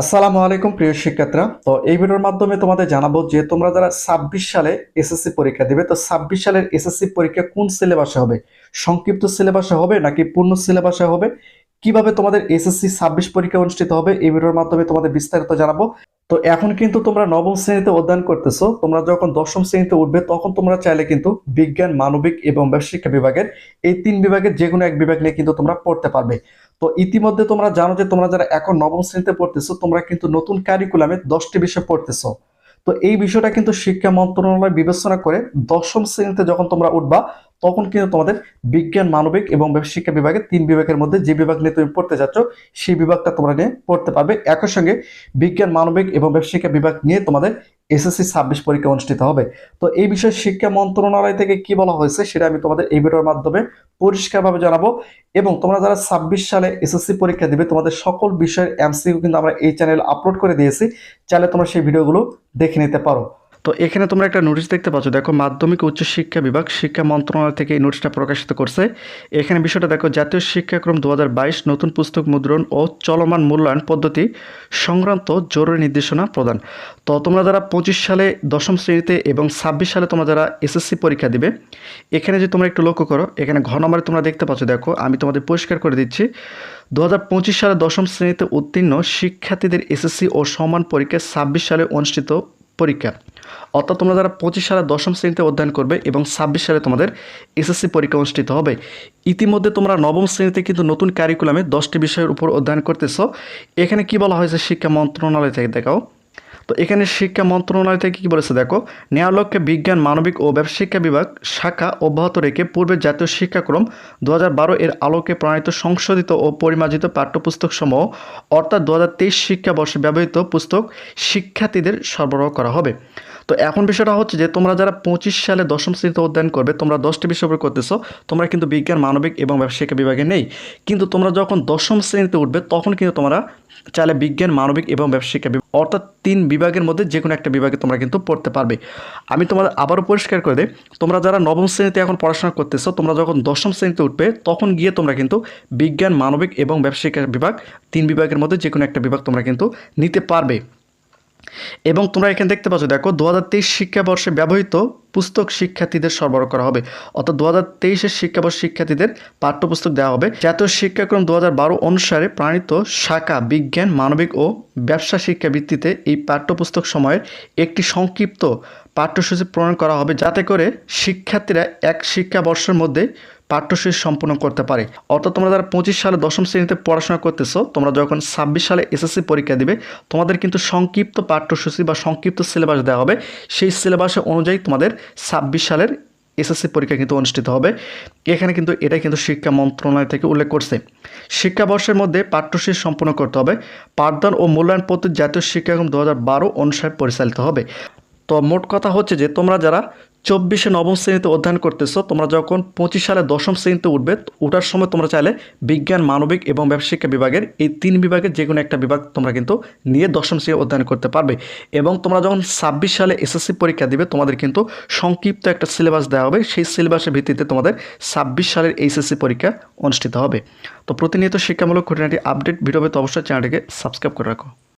আসসালামু আলাইকুম প্রিয় শিক্ষার্থীরা। তো এই ভিডিওর মাধ্যমে তোমাদের জানাব যে তোমরা যারা ছাব্বিশ সালে এসএসসি পরীক্ষা দিবে, তো ছাব্বিশ সালের এসএসসি পরীক্ষা কোন সিলেবাসে হবে? সংক্ষিপ্ত সিলেবাসে হবে নাকি পূর্ণ সিলেবাসে হবে? কীভাবে তোমাদের এসএসসি ছাব্বিশ পরীক্ষা অনুষ্ঠিত হবে? এই ভিডিওর মাধ্যমে তোমাদের বিস্তারিত জানাব। তো এখন কিন্তু তোমরা নবম শ্রেণীতে অধ্যয়ন করতেছো। তোমরা যখন দশম শ্রেণীতে উঠবে, তখন তোমরা চাইলে কিন্তু বিজ্ঞান, মানবিক এবং ব্যবসায় শিক্ষা বিভাগের এই তিন বিভাগের যে কোনো এক বিভাগ নিয়ে কিন্তু তোমরা পড়তে পারবে। তো ইতিমধ্যে তোমরা জানো যে তোমরা যারা এখন নবম শ্রেণীতে পড়তেছো, তোমরা কিন্তু নতুন কারিকুলামে দশটি বিষয় পড়তেছো। তো এই বিষয়টা কিন্তু শিক্ষা মন্ত্রণালয় বিবেচনা করে দশম শ্রেণীতে যখন তোমরা উঠবা, তখন কিন্তু তোমাদের বিজ্ঞান, মানবিক এবং শিক্ষা বিভাগের তিন বিভাগের মধ্যে যে বিভাগ নিয়ে তুমি পড়তে যাচ্ছ, সেই বিভাগটা তোমরা নিয়ে পড়তে পারবে। একই সঙ্গে বিজ্ঞান, মানবিক এবং শিক্ষা বিভাগ নিয়ে তোমাদের এসএসসি ছাব্বিশ পরীক্ষা অনুষ্ঠিত হবে। তো এই বিষয়ে শিক্ষা মন্ত্রণালয় থেকে কি বলা হয়েছে সেটা আমি তোমাদের এই ভিডিওর মাধ্যমে পরিষ্কারভাবে জানাব এবং তোমরা যারা ছাব্বিশ সালে এসএসসি পরীক্ষা দিবে, তোমাদের সকল বিষয়ের এমসিকিউ কিন্তু আমরা এই চ্যানেল আপলোড করে দিয়েছি। চাইলে তোমরা সেই ভিডিওগুলো দেখে নিতে পারো। তো এখানে তোমরা একটা নোটিশ দেখতে পাচ্ছ। দেখো, মাধ্যমিক উচ্চ শিক্ষা বিভাগ শিক্ষা মন্ত্রণালয় থেকে এই নোটিশটা প্রকাশিত করছে। এখানে বিষয়টা দেখো, জাতীয় শিক্ষাক্রম দু হাজার বাইশ নতুন পুস্তক মুদ্রণ ও চলমান মূল্যায়ন পদ্ধতি সংক্রান্ত জরুরি নির্দেশনা প্রদান। তো তোমরা যারা পঁচিশ সালে দশম শ্রেণীতে এবং ছাব্বিশ সালে তোমরা যারা এসএসসি পরীক্ষা দিবে, এখানে যে তোমরা একটু লক্ষ্য করো, এখানে ঘ নম্বরে তোমরা দেখতে পাচ্ছ, দেখো, আমি তোমাদের পরিষ্কার করে দিচ্ছি। দু হাজার পঁচিশ সালে দশম শ্রেণীতে উত্তীর্ণ শিক্ষার্থীদের এসএসসি ও সমান পরীক্ষা ছাব্বিশ সালে অনুষ্ঠিত পরীক্ষা। অর্থাৎ তোমরা যারা পঁচিশ সালে দশম শ্রেণীতে অধ্যয়ন করবে এবং ছাব্বিশ সালে তোমাদের এসএসসি পরীক্ষা অনুষ্ঠিত হবে। ইতিমধ্যে তোমরা নবম শ্রেণীতে কিন্তু নতুন কারিকুলামে দশটি বিষয়ের উপর অধ্যয়ন করতেছ। এখানে কি বলা হয়েছে শিক্ষা মন্ত্রণালয় থেকে দেখাও। তো এখানে শিক্ষা মন্ত্রণালয় থেকে কী বলেছে? দেখো নেওয়ার লক্ষ্যে বিজ্ঞান, মানবিক ও ব্যবশিক্ষা বিভাগ শাখা অব্যাহত রেখে পূর্বে জাতীয় শিক্ষাক্রম দু হাজার বারো এর আলোকে প্রণীত সংশোধিত ও পরিমার্জিত পাঠ্যপুস্তক সমূহ অর্থাৎ দু হাজার তেইশ শিক্ষাবর্ষে ব্যবহৃত পুস্তক শিক্ষার্থীদের সরবরাহ করা হবে। তো এখন বিষয়টা হচ্ছে যে তোমরা যারা পঁচিশ সালে দশম শ্রেণীতে অধ্যয়ন করবে, তোমরা দশটি বিষয় উপর করতেছো, তোমরা কিন্তু বিজ্ঞান, মানবিক এবং ব্যবসা শিক্ষা বিভাগে নেই। কিন্তু তোমরা যখন দশম শ্রেণীতে উঠবে, তখন কিন্তু তোমরা চাইলে বিজ্ঞান, মানবিক এবং ব্যবসা শিক্ষা বিভাগ অর্থাৎ তিন বিভাগের মধ্যে যে কোনো একটা বিভাগে তোমরা কিন্তু পড়তে পারবে। আমি তোমাদের আবারও পরিষ্কার করে দিই, তোমরা যারা নবম শ্রেণীতে এখন পড়াশোনা করতেছো, তোমরা যখন দশম শ্রেণীতে উঠবে, তখন গিয়ে তোমরা কিন্তু বিজ্ঞান, মানবিক এবং ব্যবসা শিক্ষা বিভাগ তিন বিভাগের মধ্যে যে কোনো একটা বিভাগ তোমরা কিন্তু নিতে পারবে। এবং তোমরা এখানে দেখতে পাচ্ছ, দেখো দু হাজার তেইশ শিক্ষাবর্ষে ব্যবহৃত পুস্তক শিক্ষার্থীদের সরবরাহ করা হবে। অর্থাৎ দু হাজার তেইশের শিক্ষাবর্ষ শিক্ষার্থীদের পাঠ্যপুস্তক দেওয়া হবে। জাতীয় শিক্ষাক্রম দু হাজার বারো অনুসারে প্রাণিত শাখা, বিজ্ঞান, মানবিক ও ব্যবসা শিক্ষা ভিত্তিতে এই পাঠ্যপুস্তক সময়ের একটি সংক্ষিপ্ত পাঠ্যসূচি প্রণয়ন করা হবে। যাতে করে শিক্ষার্থীরা এক শিক্ষাবর্ষের মধ্যে পাঠ্যসূচি সম্পূর্ণ করতে পারে। অর্থাৎ তোমরা যারা পঁচিশ সালে দশম শ্রেণীতে পড়াশোনা করতেছো, তোমরা যখন ছাব্বিশ সালে এসএসসি পরীক্ষা দিবে, তোমাদের কিন্তু সংক্ষিপ্ত পাঠ্যসূচি বা সংক্ষিপ্ত সিলেবাস দেওয়া হবে। সেই সিলেবাস অনুযায়ী তোমাদের ছাব্বিশ সালের এসএসসি পরীক্ষা কিন্তু অনুষ্ঠিত হবে। এখানে কিন্তু এটা কিন্তু শিক্ষা মন্ত্রণালয় থেকে উল্লেখ করছে। শিক্ষাবর্ষের মধ্যে পাঠ্যসূচি সম্পূর্ণ করতে হবে। পাঠদান ও মূল্যায়ন পদ্ধতি জাতীয় শিক্ষাক্রম দু হাজার বারো অনুসারে পরিচালিত হবে। তো মোট কথা হচ্ছে যে তোমরা যারা চব্বিশে নবম শ্রেণীতে অধ্যয়ন করতেছো, তোমরা যখন পঁচিশ সালে দশম শ্রেণীতে উঠবে ওঠার সময় তোমরা চাইলে বিজ্ঞান, মানবিক এবং ব্যবসা বিভাগের এই তিন বিভাগের যে কোনো একটা বিভাগ তোমরা কিন্তু নিয়ে দশম শ্রেণি অধ্যয়ন করতে পারবে। এবং তোমরা যখন ছাব্বিশ সালে এসএসসি পরীক্ষা দিবে, তোমাদের কিন্তু সংক্ষিপ্ত একটা সিলেবাস দেওয়া হবে। সেই সিলেবাসের ভিত্তিতে তোমাদের ছাব্বিশ সালের এইচএসসি পরীক্ষা অনুষ্ঠিত হবে। তো প্রতিনিয়ত শিক্ষামূলক খুঁটিনাটি আপডেট ভিডিও পেতে অবশ্যই চ্যানেলটিকে সাবস্ক্রাইব করে রাখো।